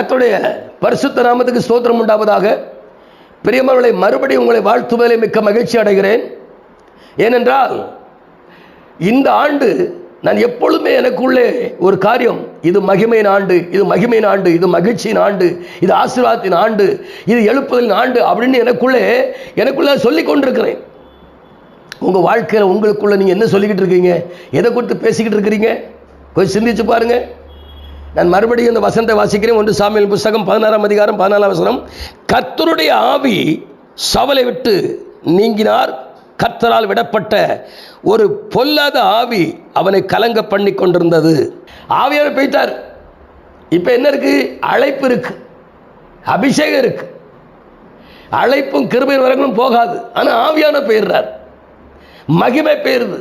கத்துடைய பரிசுத்த நாமத்துக்கு ஸ்தோத்திரம் உண்டாவதாக. பிரியமர்களை மறுபடியும் உங்களை வாழ்த்துவதிலே மிக்க மகிழ்ச்சி அடைகிறேன். ஏனென்றால் இந்த ஆண்டு நான் எப்பொழுதுமே எனக்குள்ளே ஒரு காரியம் இது மகிமையின் ஆண்டு இது மகிமையின் ஆண்டு இது மகிழ்ச்சியின் ஆண்டு இது ஆசீர்வாதத்தின் ஆண்டு இது எழுப்புதலின் ஆண்டு அப்படின்னு எனக்குள்ளே எனக்குள்ளே சொல்லி கொண்டிருக்கிறேன். உங்கள் வாழ்க்கையில் உங்களுக்குள்ள நீங்கள் என்ன சொல்லிக்கிட்டு இருக்கீங்க? எதை குறித்து பேசிக்கிட்டு இருக்கிறீங்க? கொஞ்சம் சிந்திச்சு பாருங்க. நான் மறுபடியும் இந்த வசந்த வாசிக்கிறேன். ஒன்று சாமியல் புஸ்தகம் பதினாறாம் அதிகாரம் பதினாலாம் வசனம். கத்தருடைய ஆவி சவலை விட்டு நீங்கினார். கத்தரால் விடப்பட்ட ஒரு பொல்லாத ஆவி அவனை கலங்க பண்ணி கொண்டிருந்தது. ஆவியார் போயிட்டார். இப்போ என்ன இருக்கு? அழைப்பு இருக்கு. அபிஷேகம் இருக்கு. அழைப்பும் கிருபையின் வரங்களும் போகாது. ஆனால் ஆவியான போயிடுறார். மகிமை போயிடுது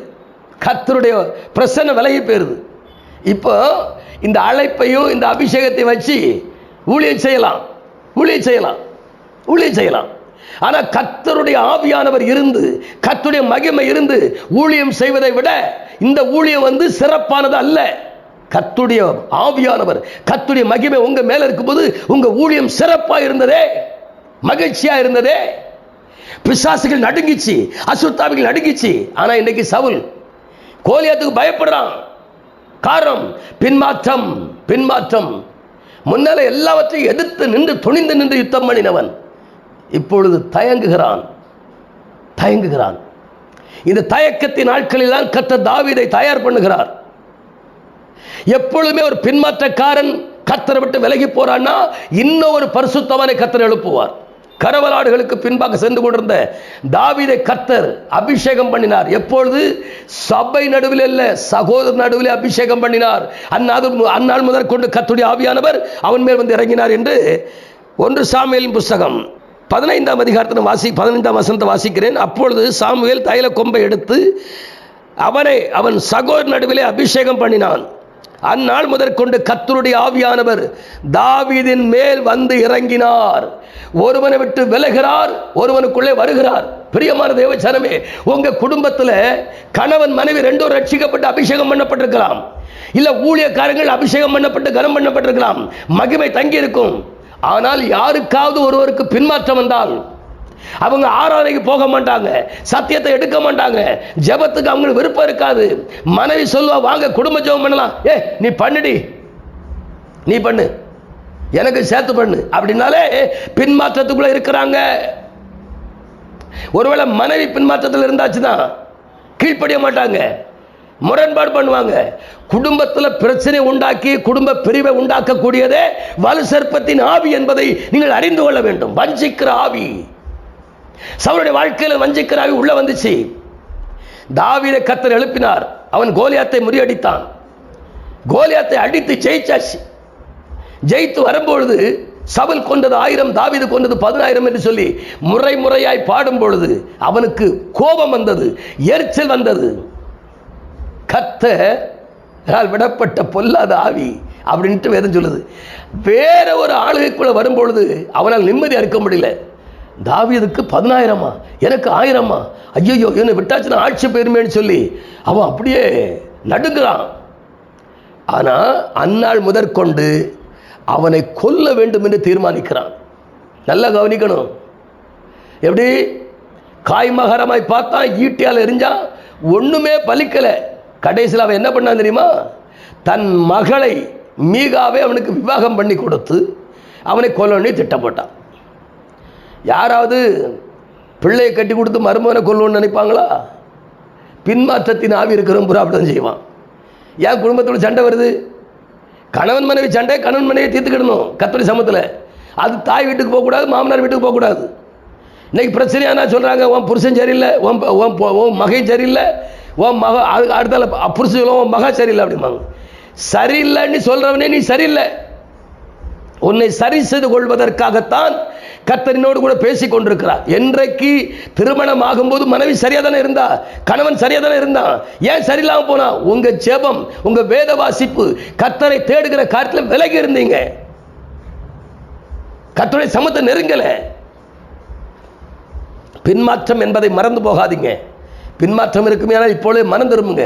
கத்தருடைய பிரசன்ன விலகி போயிருது இப்போ இந்த அழைப்பையும் இந்த அபிஷேகத்தை வச்சு ஊழியம் செய்யலாம். ஊழியம் செய்யலாம். ஊழியம் செய்யலாம். ஆனால் கத்தருடைய ஆவியானவர் இருந்து கத்துடைய மகிமை இருந்து ஊழியம் செய்வதை விட இந்த ஊழியம் வந்து சிறப்பானது அல்ல. கத்துடைய ஆவியானவர் கத்துடைய மகிமை உங்க மேல இருக்கும்போது உங்க ஊழியம் சிறப்பாக இருந்ததே மகிழ்ச்சியா இருந்ததே. பிசாசுகள் நடுங்கிச்சு அசுத்தாவிகள் நடுங்கிச்சு. ஆனா இன்னைக்கு சவுல் கோலியாத்துக்கு பயப்படுறான். காரணம் பின்மாற்றம் பின்மாற்றம். முன்னால எல்லாவற்றையும் எதிர்த்து நின்று துணிந்து நின்று யுத்தம் பண்ணினவன் இப்பொழுது தயங்குகிறான். தயங்குகிறான். இந்த தயக்கத்தின் நாட்களில் தான் கத்த தாவீதை தயார் பண்ணுகிறார். எப்பொழுதுமே ஒரு பின்மாற்றக்காரன் கத்தரை விட்டு விலகி போறான்னா இன்னும் ஒரு பரிசுத்தவனை கத்தரை எழுப்புவார். கரவலாடுகளுக்கு பின்பாக சென்று கொண்டிருந்த தாவிதை கத்தர் அபிஷேகம் பண்ணினார். எப்பொழுது? சபை நடுவில் அல்ல சகோதர நடுவில் அபிஷேகம் பண்ணினார். அந்நாது அந்நாள் முதற் கொண்டு கத்துடைய ஆவியானவர் அவன் மேல் வந்து இறங்கினார் என்று ஒன்று சாமியலின் புஸ்தகம் பதினைந்தாம் அதிகாரத்தில் வாசி பதினைந்தாம் வசனத்தை வாசிக்கிறேன். அப்பொழுது சாமுவேல் தைல கொம்பை எடுத்து அவனை அவன் சகோதர நடுவிலே அபிஷேகம் பண்ணினான். அந்நாள் முதற்கொண்டு கத்தருடைய ஆவியானவர் தாவீதின் மேல் வந்து இறங்கினார். ஒருவனை விட்டு விலகிறார் ஒருவனுக்குள்ளே வருகிறார். பிரியமான தேவச்சனமே உங்க குடும்பத்தில் கணவன் மனைவி ரெண்டும் ரட்சிக்கப்பட்டு அபிஷேகம் பண்ணப்பட்டிருக்கலாம். இல்ல ஊழியக்காரங்கள் அபிஷேகம் பண்ணப்பட்டு கனம் பண்ணப்பட்டிருக்கலாம். மகிமை தங்கி இருக்கும் ஆனால் யாருக்காவது ஒருவருக்கு பின்மாற்றம் வந்தால் அவங்க ஆராதனைக்கு போக மாட்டாங்க சத்தியத்தை எடுக்க மாட்டாங்க ஜெபத்துக்கு அவங்களுக்கு விருப்பம் இருக்காது. மனைவி சொல்லுவா வாங்க குடும்ப ஜெபம் பண்ணலாம். ஏ நீ பண்ணுடி. நீ பண்ணு. எனக்கு சேர்த்து பண்ணு. அப்படின்னாலே பின்மாற்றத்துக்குள்ள இருக்கிறாங்க. ஒருவேளை மனைவி பின்மாற்றத்தில் இருந்தாச்சுன்னா கீழ்ப்படிய மாட்டாங்க. முரண்பாடு பண்ணுவாங்க. குடும்பத்தில் பிரச்சனை உண்டாக்கி குடும்ப பிரிவை உண்டாக்கக்கூடியதே வலு சர்ப்பத்தின் ஆவி என்பதை நீங்கள் அறிந்து கொள்ள வேண்டும். வஞ்சிக்கிற ஆவி. சவுளுடைய வாழ்க்கையில் வஞ்சிக்கிறாவி உள்ள வந்துச்சு. தாவீதை கத்தர் எழுப்பினார். அவன் கோலியாத்தை முறியடித்தான். கோலியாத்தை அடித்து ஜெயிச்சாச்சு. ஜெயித்து வரும்பொழுது சவுல் கொண்டது ஆயிரம் தாவிது கொண்டது பதினாயிரம் என்று சொல்லி முறை முறையாய் பாடும் பொழுது அவனுக்கு கோபம் வந்தது எரிச்சல் வந்தது. கத்த விடப்பட்ட பொல்லாத ஆவி அப்படின்ட்டு வேதம் சொல்லுது. வேற ஒரு ஆளுகைக்குள்ள வரும்பொழுது அவனால் நிம்மதியாக இருக்க முடியல. தாவியதுக்கு பதினாயிரமா? எனக்கு ஆயிரமா? ஐயோ என்னை விட்டாச்சுன்னா ஆட்சி பெருமேன்னு சொல்லி அவன் அப்படியே நடுங்கிறான். ஆனால் அந்நாள் முதற்கொண்டு அவனை கொல்ல வேண்டும் என்று தீர்மானிக்கிறான். நல்லா கவனிக்கணும். எப்படி? காய்மகரமாய் பார்த்தா ஈட்டியால் எரிஞ்சா ஒன்றுமே பலிக்கலை. கடைசியில் அவன் என்ன பண்ணான் தெரியுமா? தன் மகளை மீகாவே அவனுக்கு விவாகம் பண்ணி கொடுத்து அவனை கொல்லணும்னு திட்டம் போட்டான் யாராவது பிள்ளையை கட்டி கொடுத்து மருமகனை கொல்லணும்னு நினைப்பாங்களா? பின்மாற்றத்தின் ஆவி இருக்கிறவன் புறா அப்படிதான் செய்வான். ஏன் குடும்பத்தோட சண்டை வருது? கணவன் மனைவி சண்டை கணவன் மனைவி தீர்த்துக்கிடணும் கத்தரி சமத்தில் அது தாய் வீட்டுக்கு போகக்கூடாது மாமனார் வீட்டுக்கு போகக்கூடாது. இன்னைக்கு பிரச்சனையானா சொல்கிறாங்க உன் புருஷன் சரியில்லை உன் உன் உன் மகன் சரியில்லை உன் மக அதுக்கு அடுத்தால புருஷன் உன் மகன் சரியில்லை அப்படிம்பாங்க. சரியில்லைன்னு சொல்கிறவனே நீ சரியில்லை. உன்னை சரி செய்து கொள்வதற்காகத்தான் கத்தரினோடு கூட பேசி கொண்டிருக்கிறார் என்றைக்கு திருமணம் ஆகும்போது மனைவி சரியா தானே இருந்தா? கணவன் சரியா தானே இருந்தான் ஏன் சரியில்லாம போனா? உங்க ஜெபம் உங்க வேத வாசிப்பு கத்தரை தேடுகிற காரியத்தில் விலகி இருந்தீங்க. கர்த்தருடைய சமத்தை நெருங்கல. பின்மாற்றம் என்பதை மறந்து போகாதீங்க. பின்மாற்றம் இருக்குமே ஆனால் இப்பொழுதே மனம் திரும்புங்க.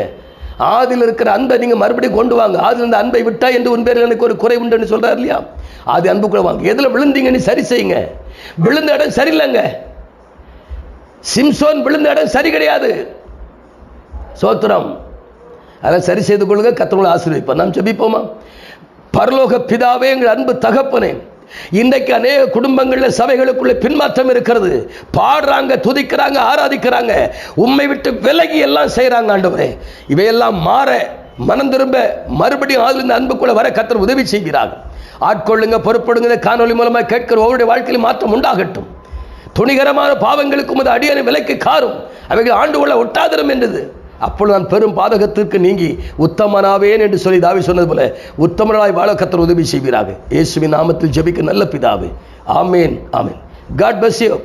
இருக்கிற அன்பை நீங்கள் மறுபடியும் கொண்டு வாங்க. ஆதில் இருந்த அன்பை விட்டா என்று உன் பேரில் எனக்கு ஒரு குறை உண்டுன்னு சொல்கிறார் இல்லையா? அது அன்புக்குள்ள வாங்க எதில் விழுந்தீங்கன்னு சரி செய்யுங்க. விழுந்த இடம் சரியில்லைங்க. சிம்சோன் விழுந்த இடம் சரி கிடையாது. சோத்திரம். அதெல்லாம் சரி செய்து கொள்ளுங்க கத்தவங்களை ஆசீர்வதிப்பார் நாம் ஜெபிப்போமா? பரலோக பிதாவே எங்கள் அன்பு தகப்பனே இன்றைக்கு அநேக குடும்பங்களில் சபைகளுக்குள்ள பின்மாற்றம் இருக்கிறது. பாடுறாங்க துதிக்கிறாங்க ஆராதிக்கிறாங்க. உண்மை விட்டு விலகி எல்லாம் செய்கிறாங்க ஆண்டவரே. இவையெல்லாம் மாற மனம் திரும்ப மறுபடியும் ஆதிலிருந்து அன்புக்குள்ள வர கத்தர் உதவி செய்கிறார்கள் ஆட்கொள்ளுங்க பொறுப்படுங்க காணொலி மூலமாக கேட்கிற ஒவ்வொருடைய வாழ்க்கையில் மாற்றம் உண்டாகட்டும். துணிகரமான பாவங்களுக்கும் அது அடியான விலைக்கு காரும். அவைகள் ஆண்டு கொள்ள ஒட்டாதரம் என்றது. அப்பொழுது நான் பெரும் பாதகத்திற்கு நீங்கி உத்தமனாவேன் என்று சொல்லி தாவி சொன்னது போல உத்தமனாய் வாழ கத்தர் உதவி செய்வீராக. இயேசுவின் நாமத்தில் ஜபிக்க நல்ல பிதாவே. Amen amen. God bless you